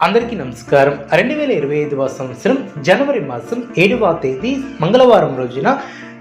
అందరికీ నమస్కారం. రెండు వేల ఇరవై ఐదవ సంవత్సరం జనవరి మాసం ఏడవ తేదీ మంగళవారం రోజున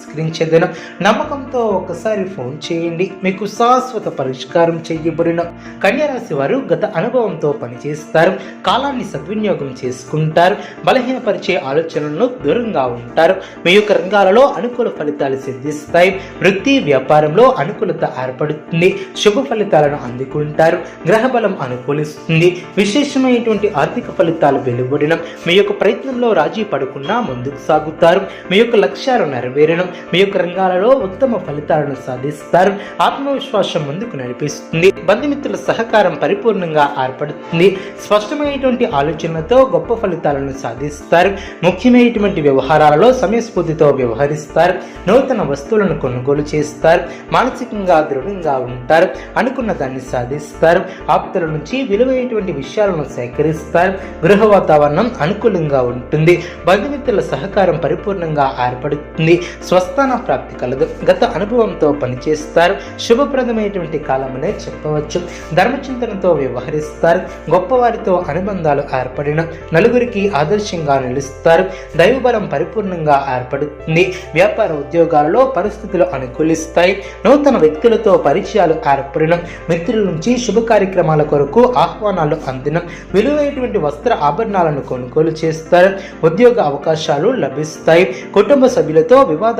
పరిష్కరించేదను నమ్మకంతో ఒకసారి ఫోన్ చేయండి. మీకు శాశ్వత పరిష్కారం చేయబడిన. కన్యారాశి వారు గత అనుభవంతో పనిచేస్తారు. కాలాన్ని సద్వినియోగం చేసుకుంటారు. బలహీనపరిచే ఆలోచనలను దూరంగా ఉంటారు. మీ యొక్క రంగాలలో అనుకూల ఫలితాలు సిద్ధిస్తాయి. వృత్తి వ్యాపారంలో అనుకూలత ఏర్పడుతుంది. శుభ ఫలితాలను అందుకుంటారు. గ్రహబలం అనుకూలిస్తుంది. విశేషమైనటువంటి ఆర్థిక ఫలితాలు వెలువడడం మీ యొక్క ప్రయత్నంలో రాజీ పడకుండా ముందుకు సాగుతారు. మీ యొక్క లక్ష్యాలు నెరవేరడం మీ యొక్క రంగాలలో ఉత్తమ ఫలితాలను సాధిస్తారు. ఆత్మవిశ్వాసం ముందుకు నడిపిస్తుంది. బంధుమిత్రుల సహకారం పరిపూర్ణంగా ఏర్పడుతుంది. స్పష్టమైనటువంటి ఆలోచనలతో గొప్ప ఫలితాలను సాధిస్తారు. ముఖ్యమైనటువంటి వ్యవహారాలలో సమయస్ఫూర్తితో వ్యవహరిస్తారు. నూతన వస్తువులను కొనుగోలు చేస్తారు. మానసికంగా దృఢంగా ఉంటారు. అనుకున్న దాన్ని సాధిస్తారు. ఆప్తుల నుంచి విలువైనటువంటి విషయాలను సేకరిస్తారు. గృహ వాతావరణం అనుకూలంగా ఉంటుంది. బంధుమిత్రుల సహకారం పరిపూర్ణంగా ఏర్పడుతుంది. స్వస్థాన ప్రాప్తి కలదు. గత అనుభవంతో పనిచేస్తారు. శుభప్రదమైనటువంటి కాలమనే చెప్పవచ్చు. ధర్మచింతనతో వ్యవహరిస్తారు. గొప్పవారితో అనుబంధాలు ఏర్పడిన నలుగురికి ఆదర్శంగా నిలుస్తారు. దైవబలం పరిపూర్ణంగా ఏర్పడుతుంది. వ్యాపార ఉద్యోగాలలో పరిస్థితులు అనుకూలిస్తాయి. నూతన వ్యక్తులతో పరిచయాలు ఏర్పడిన మిత్రుల నుంచి శుభ కార్యక్రమాల కొరకు ఆహ్వానాలు అందిన విలువైనటువంటి వస్త్ర ఆభరణాలను కొనుగోలు చేస్తారు. ఉద్యోగ అవకాశాలు లభిస్తాయి. కుటుంబ సభ్యులతో వివాద